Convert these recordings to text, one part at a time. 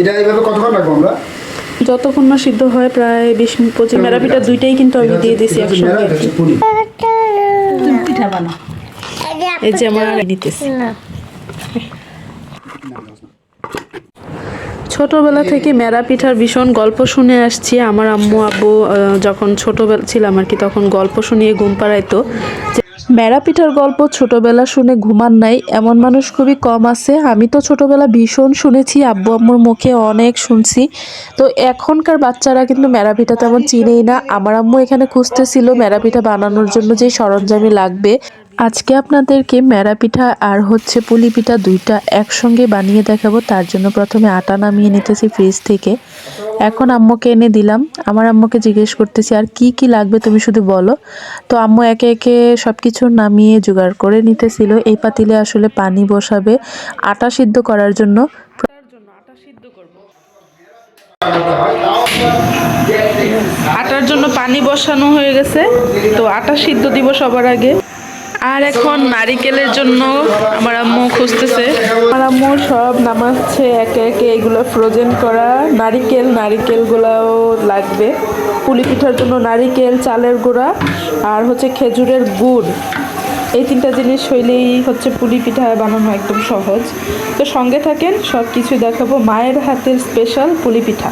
এটা এইভাবে কতক্ষণ রাখব আমরা? যতক্ষণ না সিদ্ধ হয় প্রায় বিশ মিনিট পঁচিশ মেরা পিঠা দুইটাই কিন্তু আমি দিয়ে দিছি একসঙ্গে। পিঠা বানাও। এই যে আমার নিতেছি ছোটবেলা থেকে মেরা পিঠার ভীষণ গল্প শুনে আসছি। আমার আম্মু আব্বু আহ, যখন ছোটবেলা ছিলাম আর কি তখন গল্প শুনিয়ে ঘুম পাড়াইতো মেরা পিঠার গল্প ছোটবেলা শুনে ঘুমান নাই। এমন মানুষ খুবই কম আছে। আমি তো ছোটবেলা ভীষণ শুনেছি, আব্বু আম্মুর মুখে অনেক শুনছি। তো এখনকার বাচ্চারা কিন্তু মেরা পিঠা তেমন চিনেই না। আমার আম্মু এখানে খুঁজতেছিল মেরা পিঠা বানানোর জন্য যে সরঞ্জামই লাগবে। আজকে আপনাদেরকে মেরা পিঠা আর হচ্ছে পুলি পিঠা দুইটা একসঙ্গে বানিয়ে দেখাবো। তার জন্য প্রথমে আটা নামিয়ে নিতেছি ফ্রিজ থেকে। এখন আম্মুকে এনে দিলাম। আমার আম্মুকে জিজ্ঞেস করতেছি, আর কি কি লাগবে তুমি শুধু বলো? তো আম্মু একে একে সব কিছু নামিয়ে জোগাড় করে নিতেছিল। এই পাতিলে আসলে পানি বসাবে আটা সিদ্ধ করার জন্য। আটার জন্য পানি বসানো হয়ে গেছে। তো আটা সিদ্ধ দিব সবার আগে। আর এখন নারিকেলের জন্য আমার আম্মু খুঁজতেছে। আমার আম্মু সব নামাচ্ছে একে একে এগুলো ফ্রোজেন করা। নারিকেল, নারিকেলগুলোও লাগবে। পুলি পিঠার জন্য নারিকেল, চালের গুঁড়া আর হচ্ছে খেজুরের গুড়। এই তিনটা জিনিস হইলেই হচ্ছে পুলি পিঠা বানানো একদম সহজ। তো সঙ্গে থাকেন সব কিছু দেখাবো মায়ের হাতের স্পেশাল পুলি পিঠা।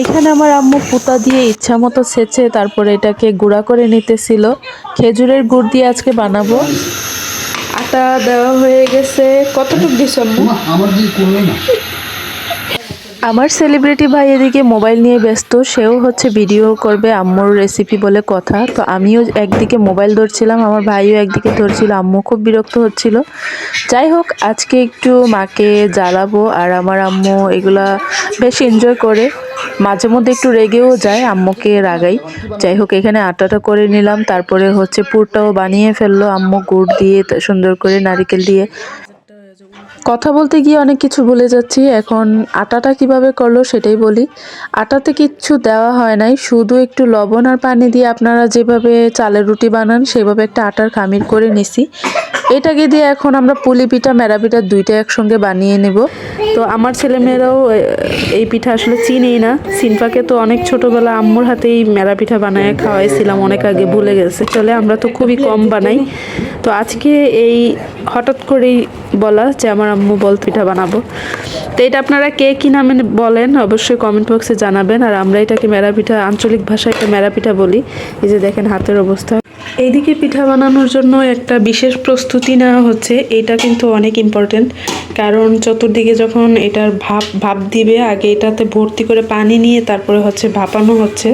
এখানে আমার আম্মু পুতা দিয়ে ইচ্ছা মতো সেচে তারপরে এটাকে গুঁড়া করে নিতেছিল। খেজুরের গুড় দিয়ে আজকে বানাবো। আটা দেওয়া হয়ে গেছে। কতটুকু দিস আম্মু? আমার দিয়ে করল না। আমার সেলিব্রিটি ভাই এদিকে মোবাইল নিয়ে ব্যস্ত। সেও হচ্ছে ভিডিও করবে আম্মুর রেসিপি বলে কথা। তো আমিও একদিকে মোবাইল ধরছিলাম আমার ভাইও একদিকে ধরছিল। আম্মু খুব বিরক্ত হচ্ছিল। যাই হোক আজকে একটু মাকে জ্বালাবো আর আমার আম্মু এগুলা বেশ এনজয় করে। মাঝে মধ্যে একটু রেগেও যায়, আম্মুকে রাগাই। যাই হোক, এখানে আটাটা করে নিলাম, তারপরে হচ্ছে পুরটাও বানিয়ে ফেলল আম্মু, গুড় দিয়ে সুন্দর করে নারিকেল দিয়ে। কথা বলতে গিয়ে অনেক কিছু ভুলে যাচ্ছি। এখন আটাটা কীভাবে করল সেটাই বলি। আটাতে কিচ্ছু দেওয়া হয় নাই। শুধু একটু লবণ আর পানি দিয়ে আপনারা যেভাবে চালের রুটি বানান, সেভাবে একটা আটার খামির করে নিছি। এটাকে দিয়ে এখন আমরা পুলি পিঠা, মেরা পিঠা দুইটা একসঙ্গে বানিয়ে নেব। তো আমার ছেলেমেয়েরাও এই পিঠা আসলে চিনেই না। সিনফাকে তো অনেক ছোটবেলা আম্মুর হাতেই মেরা পিঠা বানায় খাওয়াইছিলাম, অনেক আগে ভুলে গেছে। চলে আমরা তো খুবই কম বানাই। তো আজকে এই হঠাৎ করেই বলা যে আমার আম্মু বল পিঠা বানাবো। তো এটা আপনারা কে কী নামে বলেন অবশ্যই কমেন্ট বক্সে জানাবেন। আর আমরা এটাকে মেরা পিঠা, আঞ্চলিক ভাষায় একটা মেরা পিঠা বলি। এই যে দেখেন হাতের অবস্থা। এইদিকে পিঠা বানানোর জন্য একটা বিশেষ প্রস্তুতি নেওয়া হচ্ছে। এটা কিন্তু অনেক ইম্পর্টেন্ট কারণ চতুর্দিকে যখন এটার ভাপ ভাপ দিবে আগে এটাতে ভর্তি করে পানি নিয়ে তারপরে হচ্ছে ভাপানো হচ্ছে।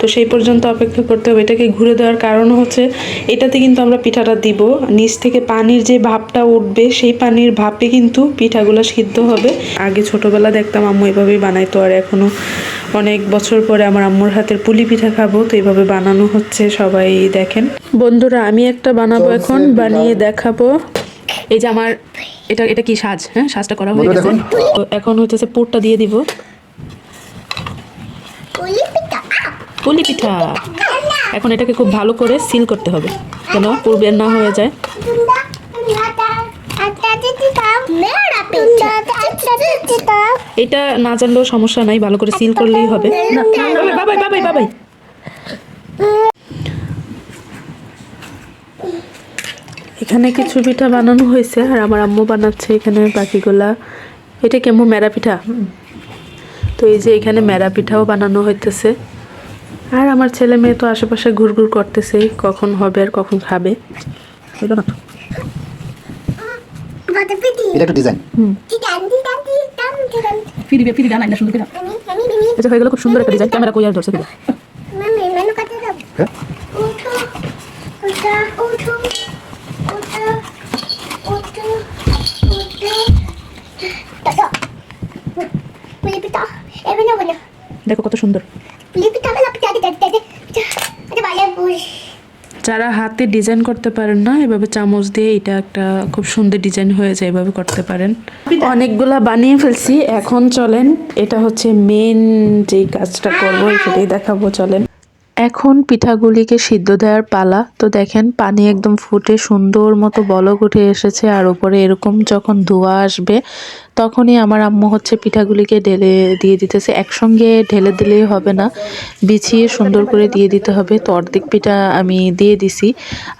তো সেই পর্যন্ত অপেক্ষা করতে হবে। এটাকে ঘুরে দেওয়ার কারণ হচ্ছে এটাতে কিন্তু আমরা পিঠাটা দিব। নিচ থেকে পানির যে ভাপটা উঠবে সেই পানির ভাপে কিন্তু পিঠাগুলো সিদ্ধ হবে। আগে ছোটবেলা দেখতাম আম্মু এভাবেই বানাইতো আর এখনও অনেক বছর পরে আমার আম্মুর হাতের পুলি পিঠা খাব তো এইভাবে বানানো হচ্ছে সবাই দেখেন। বন্ধুরা আমি একটা বানাবো এখন বানিয়ে দেখাবো। এই যে আমার এটা এটা কি সাজ? হ্যাঁ সাজটা করা হয়ে গেছে। দেখুন। তো এখন হইতেছে পুরটা দিয়ে দিব। পুলি পিঠা। এখন এটাকে খুব ভালো করে সিল করতে হবে যেন পুর বের না হয়ে যায়। এটা না জানলেও সমস্যা নাই ভালো করে সিল করলেই হবে। বাবাই বাবাই বাবাই। এখানে কিছু পিঠা বানানো হয়েছে আর আমার আম্মু বানাচ্ছে এখানে বাকিগুলা। এটা কেমন? মেরা পিঠা? তো এই যে এখানে মেরা পিঠাও বানানো হইতেছে। আর আমার ছেলে মেয়ে তো আশেপাশে ঘুরঘুর করতেছে কখন হবে আর কখন খাবে। না তো? এটা একটু ডিজাইন ফিরি ফিরি জানাই না সুন্দর করে এটা হয়ে গেল খুব সুন্দর একটা ডিজাইন ক্যামেরা কই আর ধরছে কিনা দেখো কত সুন্দর। যারা হাতে ডিজাইন করতে পারেন না এভাবে চামচ দিয়ে এটা একটা খুব সুন্দর ডিজাইন হয়ে যায় এভাবে করতে পারেন। অনেকগুলা বানিয়ে ফেলছি এখন চলেন এটা হচ্ছে মেন যে কাজটা করব সেটাই দেখাবো চলেন। এখন পিঠাগুলিকে সিদ্ধ দেওয়ার পালা। তো দেখেন, পানি একদম ফুটে সুন্দর মতো বলক উঠে এসেছে, আর উপরে এরকম যখন ধোয়া আসবে, তখনই আমার আম্মু হচ্ছে পিঠাগুলিকে ঢেলে দিয়ে দিতেছে। একসঙ্গে ঢেলে দিলেই হবে না, বিছিয়ে সুন্দর করে দিয়ে দিতে হবে। তো অর্ধেক পিঠা আমি দিয়ে দিছি।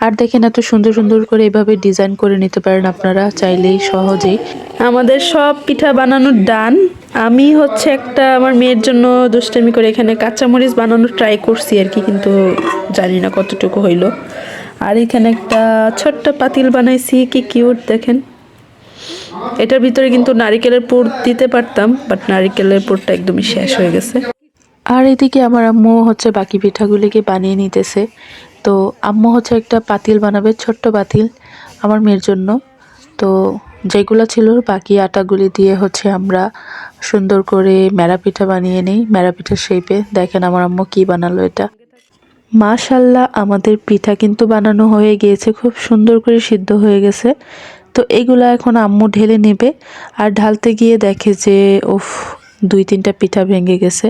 আর দেখেন, এত সুন্দর সুন্দর করে এভাবে ডিজাইন করে নিতে পারেন আপনারা চাইলেই সহজেই। আমাদের সব পিঠা বানানোর ডান। আমি হচ্ছে একটা আমার মেয়ের জন্য দুষ্টামি করে এখানে কাঁচামরিচ বানানোর ট্রাই করছি আর কি, কিন্তু জানি না কতটুকু হইল। আর এখানে একটা ছোট্ট পাতিল বানাইছি, কি কিউট দেখেন। এটার ভিতরে কিন্তু নারিকেলের পুর দিতে পারতাম বাট নারিকেলের পুরটা একদমই শেষ হয়ে গেছে। আর এদিকে আমার আম্মু হচ্ছে বাকি পিঠাগুলিকে বানিয়ে নিতেছে। তো আম্মু হচ্ছে একটা পাতিল বানাবে, ছোট্ট পাতিল আমার মেয়ের জন্য। তো যেগুলো ছিল বাকি আটাগুলি দিয়ে হচ্ছে আমরা সুন্দর করে মেরা পিঠা বানিয়ে নিই মেরা পিঠার শেপে দেখেন আমার আম্মু কি বানালো এটা। মাশাল্লাহ, আমাদের পিঠা কিন্তু বানানো হয়ে গিয়েছে, খুব সুন্দর করে সিদ্ধ হয়ে গেছে। তো এগুলো এখন আম্মু ঢেলে নেবে, আর ঢালতে গিয়ে দেখে যে, উফ, দুই তিনটা পিঠা ভেঙে গেছে।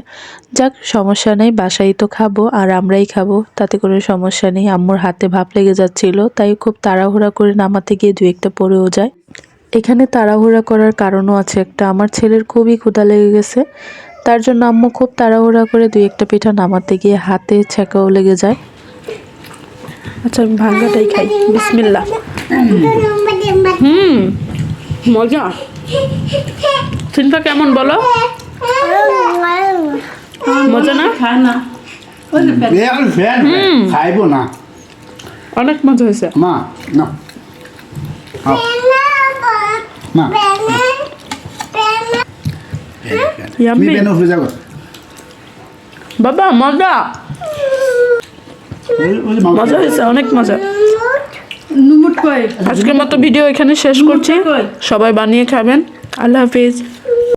যাক, সমস্যা নেই, বাসায় তো খাব, আর আমরাই খাব, তাতে কোনো সমস্যা নেই। আম্মুর হাতে ভাপ লেগে যাচ্ছিল, তাই খুব তাড়াহুড়া করে নামাতে গিয়ে দু একটা পড়েও যায়। এখানে তাড়াহুড়া করার কারণও আছে একটা। আমার ছেলের খুবই ক্ষুধা লেগে গেছে। তার জন্য আম্মু খুব তাড়াহুড়া করে দুই একটা পিঠা নামাতে গিয়ে হাতে ছেঁকাও লেগে যায়। আচ্ছা আমি ভাঙ্গাটাই খাই। বিসমিল্লা হুম। মজা। সিনফা কেমন বলো? মজা না? খায় না খাইব না। অনেক মজা হয়েছে। মা না। মা। তুমি বাবা মজা। মজা হয়েছে অনেক মজা। আজকের মতো ভিডিও এখানে শেষ করছি? সবাই বানিয়ে খাবেন। আল্লাহ হাফিজ।